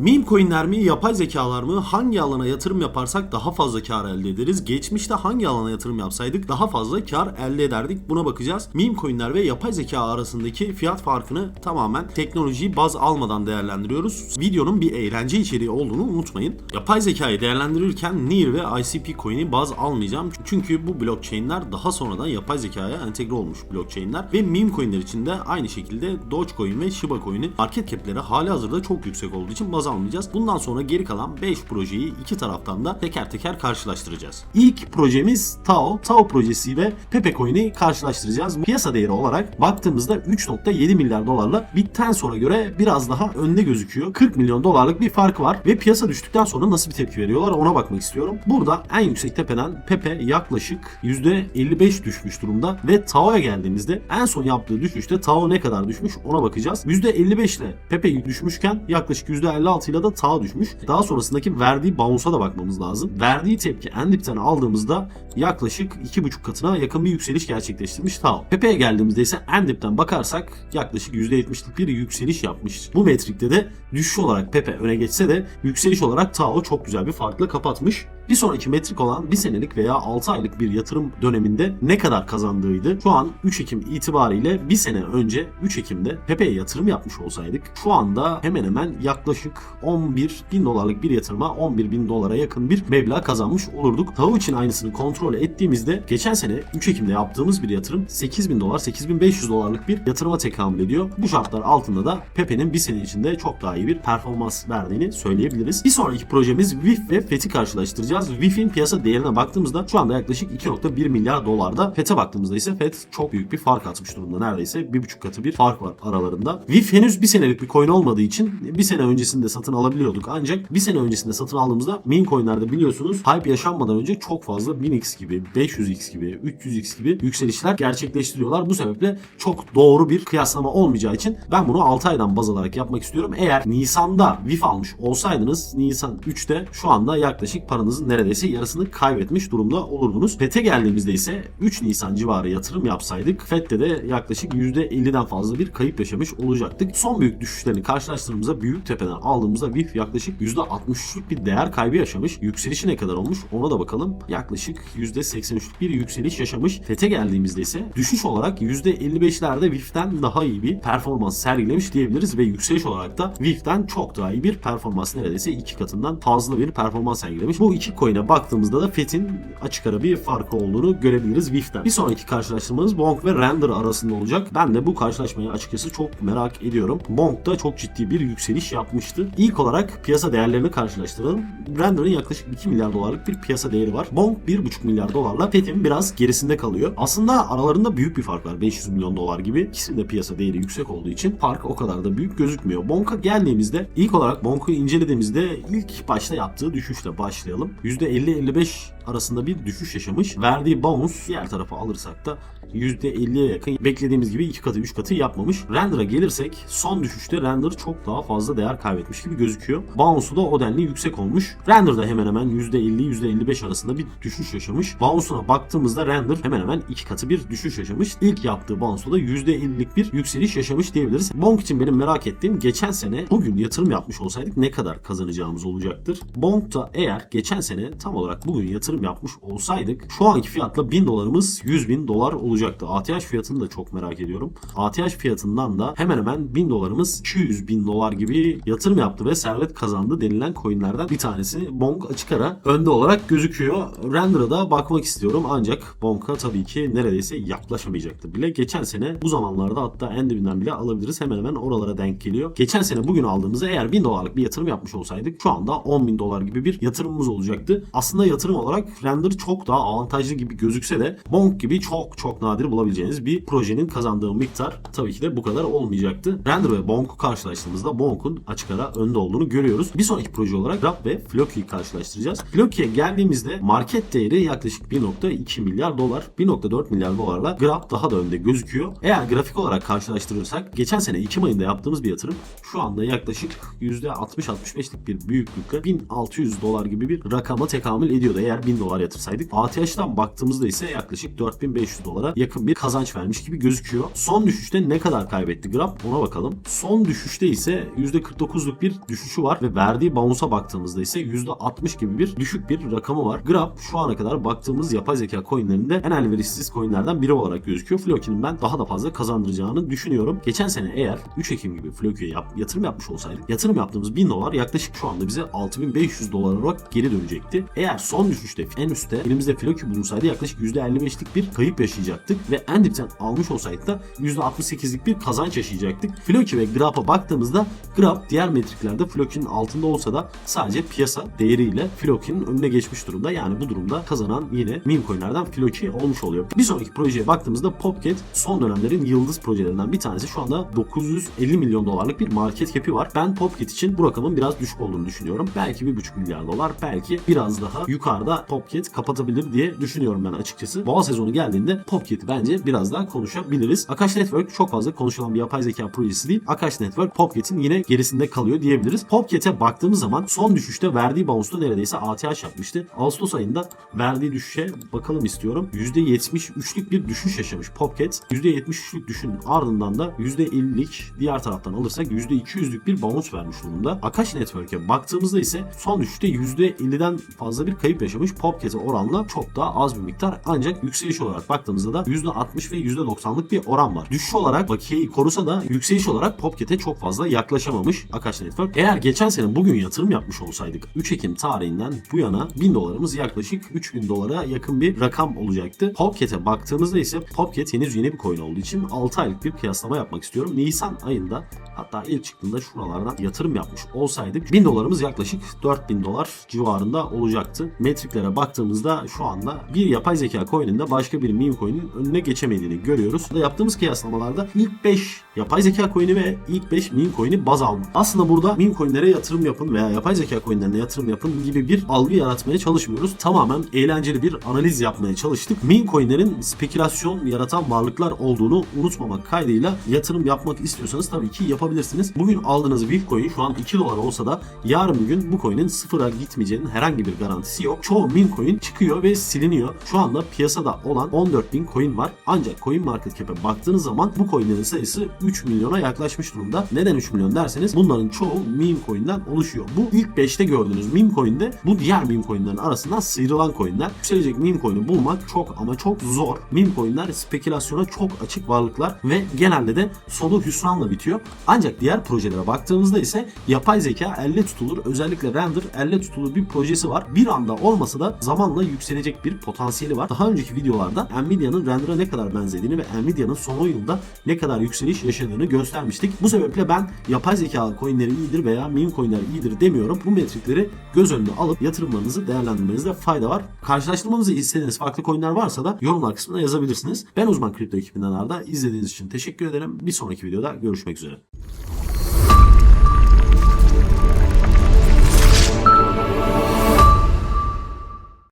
Meme coinler mi, yapay zekalar mı? Hangi alana yatırım yaparsak daha fazla kar elde ederiz? Geçmişte hangi alana yatırım yapsaydık daha fazla kar elde ederdik? Buna bakacağız. Meme coinler ve yapay zeka arasındaki fiyat farkını tamamen teknolojiyi baz almadan değerlendiriyoruz. Videonun bir eğlence içeriği olduğunu unutmayın. Yapay zekayı değerlendirirken NIR ve ICP coin'i baz almayacağım. Çünkü bu blockchain'ler daha sonradan yapay zekaya entegre olmuş blockchain'ler ve meme coin'ler için de aynı şekilde Dogecoin ve Shiba coin'in market cap'leri hali hazırda çok yüksek olduğu için baz almayacağız. Bundan sonra geri kalan 5 projeyi iki taraftan da teker teker karşılaştıracağız. İlk projemiz Tao. Tao projesi ve Pepe coin'i karşılaştıracağız. Piyasa değeri olarak baktığımızda 3.7 milyar dolarla Bittensor'a göre biraz daha önde gözüküyor. 40 milyon dolarlık bir farkı var ve piyasa düştükten sonra nasıl bir tepki veriyorlar ona bakmak istiyorum. Burada en yüksek tepeden Pepe yaklaşık %55 düşmüş durumda ve Tao'ya geldiğimizde en son yaptığı düşüşte Tao ne kadar düşmüş ona bakacağız. %55 ile Pepe düşmüşken yaklaşık %56 ile de Tao düşmüş. Daha sonrasındaki verdiği bounce'a da bakmamız lazım. Verdiği tepki en dipten aldığımızda yaklaşık 2,5 katına yakın bir yükseliş gerçekleştirmiş Tao. Pepe'ye geldiğimizde ise en dipten bakarsak yaklaşık %70'lik bir yükseliş yapmış. Bu metrikte de düşüş olarak Pepe öne geçse de yükseliş olarak Tao çok güzel bir farkla kapatmış. Bir sonraki metrik olan bir senelik veya 6 aylık bir yatırım döneminde ne kadar kazandığıydı. Şu an 3 Ekim itibariyle bir sene önce 3 Ekim'de Pepe'ye yatırım yapmış olsaydık şu anda hemen hemen yaklaşık 11 bin dolarlık bir yatırıma 11 bin dolara yakın bir meblağ kazanmış olurduk. Tao için aynısını kontrol ettiğimizde geçen sene 3 Ekim'de yaptığımız bir yatırım 8 bin dolar 8500 dolarlık bir yatırıma tekamül ediyor. Bu şartlar altında da Pepe'nin bir sene içinde çok daha iyi bir performans verdiğini söyleyebiliriz. Bir sonraki projemiz VIF ve FET'i karşılaştıracağız. VIF'in piyasa değerine baktığımızda şu anda yaklaşık 2.1 milyar dolarda. FET'e baktığımızda ise FET çok büyük bir fark atmış durumda. Neredeyse 1.5 katı bir fark var aralarında. VIF henüz bir senelik bir coin olmadığı için bir sene öncesinde satın alabiliyorduk. Ancak bir sene öncesinde satın aldığımızda meme coinlerde biliyorsunuz hype yaşanmadan önce çok fazla 1000x gibi, 500x gibi, 300x gibi yükselişler gerçekleştiriyorlar. Bu sebeple çok doğru bir kıyaslama olmayacağı için ben bunu 6 aydan baz alarak yapmak istiyorum. Eğer Nisan'da VIF almış olsaydınız Nisan 3'te şu anda yaklaşık paranızın neredeyse yarısını kaybetmiş durumda olurdunuz. FET'e geldiğimizde ise 3 Nisan civarı yatırım yapsaydık FET'te de yaklaşık %50'den fazla bir kayıp yaşamış olacaktık. Son büyük düşüşlerini karşılaştırdığımızda büyük tepeden aldığımızda VIF yaklaşık %63'lük bir değer kaybı yaşamış. Yükselişi ne kadar olmuş ona da bakalım. Yaklaşık %83'lük bir yükseliş yaşamış. FET'e geldiğimizde ise düşüş olarak %55'lerde VIF'ten daha iyi bir performans sergilemiş diyebiliriz ve yükseliş olarak da VIF'ten çok daha iyi bir performans neredeyse iki katından fazla bir performans sergilemiş. Bu iki coin'e baktığımızda da FET'in açık ara bir farkı olduğunu görebiliriz VIF'ten. Bir sonraki karşılaştırmamız Bonk ve Render arasında olacak. Ben de bu karşılaşmayı açıkçası çok merak ediyorum. Bonk da çok ciddi bir yükseliş yapmıştı. İlk olarak piyasa değerlerini karşılaştıralım. Render'ın yaklaşık 2 milyar dolarlık bir piyasa değeri var. Bonk 1,5 milyar dolarla FET'in biraz gerisinde kalıyor. Aslında aralarında büyük bir fark var. 500 milyon dolar gibi. İkisinin de piyasa değeri yüksek olduğu için fark o kadar da büyük gözükmüyor. Bonk'a geldiğimizde ilk olarak Bonk'u incelediğimizde ilk başta yaptığı düşüşle başlayalım. %50-55 arasında bir düşüş yaşamış. Verdiği bounce diğer tarafa alırsak da %50'ye yakın beklediğimiz gibi 2 katı 3 katı yapmamış. Render'a gelirsek son düşüşte Render çok daha fazla değer kaybetmiş gibi gözüküyor. Bounce'u da o denli yüksek olmuş. Render'da hemen hemen %50-%55 arasında bir düşüş yaşamış. Bounce'una baktığımızda Render hemen hemen 2 katı bir düşüş yaşamış. İlk yaptığı Bounce'da da %50'lik bir yükseliş yaşamış diyebiliriz. Bonk için benim merak ettiğim geçen sene bugün yatırım yapmış olsaydık ne kadar kazanacağımız olacaktır. Bonk'ta eğer geçen sene tam olarak bugün yatırım yapmış olsaydık şu anki fiyatla 1000 dolarımız 100 bin dolar olacaktı. ATH fiyatını da çok merak ediyorum. ATH fiyatından da hemen hemen 1000 dolarımız 200 bin dolar gibi yatırım yaptı ve servet kazandı denilen coinlerden bir tanesi. Bonk açık ara önde olarak gözüküyor. Render'a da bakmak istiyorum ancak Bonk'a tabii ki neredeyse yaklaşamayacaktı bile. Geçen sene bu zamanlarda hatta en dibinden bile alabiliriz. Hemen hemen oralara denk geliyor. Geçen sene bugün aldığımızda eğer 1000 dolarlık bir yatırım yapmış olsaydık şu anda 10 bin dolar gibi bir yatırımımız olacaktı. Aslında yatırım olarak Render çok daha avantajlı gibi gözükse de Bonk gibi çok çok nadir bulabileceğiniz bir projenin kazandığı miktar tabii ki de bu kadar olmayacaktı. Render ve Bonk'u karşılaştırdığımızda Bonk'un açık ara önde olduğunu görüyoruz. Bir sonraki proje olarak Grab ve Floki'yi karşılaştıracağız. Floki'ye geldiğimizde market değeri yaklaşık 1.2 milyar dolar, 1.4 milyar dolarla Grab daha da önde gözüküyor. Eğer grafik olarak karşılaştırırsak geçen sene Ekim ayında yaptığımız bir yatırım şu anda yaklaşık %60-65'lik bir büyüklükle 1600 dolar gibi bir rakam rakama tekamül ediyordu eğer 1000 dolar yatırsaydık. ATH'dan baktığımızda ise yaklaşık 4500 dolara yakın bir kazanç vermiş gibi gözüküyor. Son düşüşte ne kadar kaybetti Grab ona bakalım. Son düşüşte ise %49'luk bir düşüşü var ve verdiği bounce'a baktığımızda ise %60 gibi bir düşük bir rakamı var. Grab şu ana kadar baktığımız yapay zeka coinlerinde en elverişsiz coinlerden biri olarak gözüküyor. Floki'nin ben daha da fazla kazandıracağını düşünüyorum. Geçen sene eğer 3 Ekim gibi Floki'ye yap, yatırım yapmış olsaydık yatırım yaptığımız 1000 dolar yaklaşık şu anda bize 6500 dolar olarak geri dönecekti. Eğer son düşüşte en üstte elimizde Floki bulunsaydı yaklaşık %55'lik bir kayıp yaşayacaktık ve en dipten almış olsaydık da %68'lik bir kazanç yaşayacaktık. Floki ve Grab'a baktığımızda Grab diğer metriklerde Floki'nin altında olsa da sadece piyasa değeriyle Floki'nin önüne geçmiş durumda. Yani bu durumda kazanan yine meme coinlerden Floki olmuş oluyor. Bir sonraki projeye baktığımızda Popcat son dönemlerin yıldız projelerinden bir tanesi. Şu anda 950 milyon dolarlık bir market cap'i var. Ben Popcat için bu rakamın biraz düşük olduğunu düşünüyorum. Belki 1,5 milyar dolar, belki biraz daha yukarıda Popcat kapatabilir diye düşünüyorum ben açıkçası. Boğa sezonu geldiğinde Popcat'i bence biraz daha konuşabiliriz. Akash Network çok fazla konuşulan bir yapay zeka projesi değil. Akash Network Popcat'in yine gerisinde kalıyor diyebiliriz. Popcat'e baktığımız zaman son düşüşte verdiği bounce'da neredeyse ATH yapmıştı. Ağustos ayında verdiği düşüşe bakalım istiyorum. %73'lük bir düşüş yaşamış Popcat. %73'lük düşün ardından da %50'lik diğer taraftan alırsak %200'lük bir bounce vermiş durumda. Akash Network'e baktığımızda ise son düşüşte %50'den fazla bir kayıp yaşamış. Popcat'e oranla çok daha az bir miktar ancak yükseliş olarak baktığımızda da %60 ve %90'lık bir oran var. Düşüş olarak bakiyeyi korusa da yükseliş olarak Popcat'e çok fazla yaklaşamamış Akash Network. Eğer geçen sene bugün yatırım yapmış olsaydık 3 Ekim tarihinden bu yana 1000 dolarımız yaklaşık 3000 dolara yakın bir rakam olacaktı. Popcat'e baktığımızda ise Popcat henüz yeni bir coin olduğu için 6 aylık bir kıyaslama yapmak istiyorum. Nisan ayında hatta ilk çıktığında şuralardan yatırım yapmış olsaydık 1000 dolarımız yaklaşık 4000 dolar civarında olacaktı. Metriklere baktığımızda şu anda bir yapay zeka coin'inde başka bir meme coin'in önüne geçemediğini görüyoruz. Yaptığımız kıyaslamalarda ilk 5 yapay zeka coin'i ve ilk 5 meme coin'i baz aldık. Aslında burada meme coin'lere yatırım yapın veya yapay zeka coin'lerine yatırım yapın gibi bir algı yaratmaya çalışmıyoruz. Tamamen eğlenceli bir analiz yapmaya çalıştık. Meme coin'lerin spekülasyon yaratan varlıklar olduğunu unutmamak kaydıyla yatırım yapmak istiyorsanız tabii ki yapabilirsiniz. Bugün aldığınız bir coin şu an 2 dolar olsa da yarın bir gün bu coin'in sıfıra gitmeyeceğinin herhangi bir garantisi yok. Çoğu meme coin çıkıyor ve siliniyor. Şu anda piyasada olan 14.000 coin var. Ancak coin market cap'e baktığınız zaman bu coin'lerin sayısı 3 milyona yaklaşmış durumda. Neden 3 milyon derseniz bunların çoğu meme coin'den oluşuyor. Bu ilk 5'te gördüğünüz meme coin'de bu diğer meme coin'lerin arasından sıyrılan coin'ler. Yükselecek meme coin'i bulmak çok ama çok zor. Meme coin'ler spekülasyona çok açık varlıklar ve genelde de sonu hüsranla bitiyor. Ancak diğer projelere baktığımızda ise yapay zeka elle tutulur. Özellikle render elle tutulur bir projesi var. Bir anda olmasa da zamanla yükselecek bir potansiyeli var. Daha önceki videolarda Nvidia'nın render'a ne kadar benzediğini ve Nvidia'nın son 10 yılda ne kadar yükseliş yaşadığını göstermiştik. Bu sebeple ben yapay zeka coinleri iyidir veya meme coinler iyidir demiyorum. Bu metrikleri göz önüne alıp yatırımlarınızı değerlendirmenizde fayda var. Karşılaştırmamızı istediğiniz farklı coinler varsa da yorumlar kısmına yazabilirsiniz. Ben uzman kripto ekibinden Arda. İzlediğiniz için teşekkür ederim. Bir sonraki videoda görüşmek üzere.